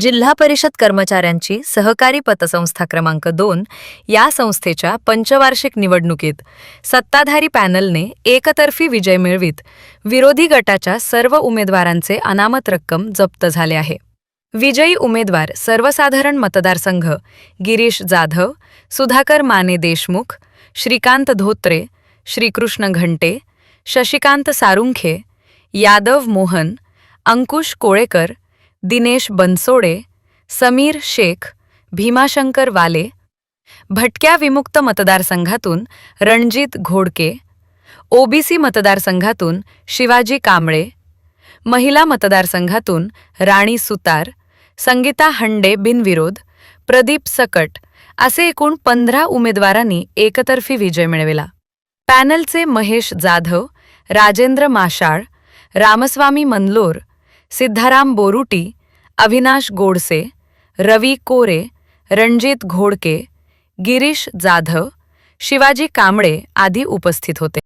जिल्हा परिषद कर्मचाऱ्यांची सहकारी पतसंस्था क्रमांक दोन या संस्थेच्या पंचवार्षिक निवडणुकीत सत्ताधारी पॅनलने एकतर्फी विजय मिळवित. विरोधी गटाच्या सर्व उमेदवारांचे अनामत रक्कम जप्त झाले आहे. विजयी उमेदवार सर्वसाधारण मतदारसंघ गिरीश जाधव सुधाकर माने देशमुख श्रीकांत धोत्रे श्रीकृष्ण घंटे शशिकांत सारुंखे यादव मोहन अंकुश कोळेकर दिनेश बनसोडे समीर शेख भीमाशंकर वाले भटक्या विमुक्त मतदारसंघातून रणजित घोडके ओबीसी मतदारसंघातून शिवाजी कांबळे महिला मतदारसंघातून राणी सुतार संगीता हंडे बिनविरोध प्रदीप सकट असे एकूण पंधरा उमेदवारांनी एकतर्फी विजय मिळविला. पॅनलचे महेश जाधव राजेंद्र माशाळ रामस्वामी मनलोर सिद्धाराम बोरुटी अविनाश गोडसे रवी कोरे रणजित घोडके गिरीश जाधव शिवाजी कांबळे आदी उपस्थित होते.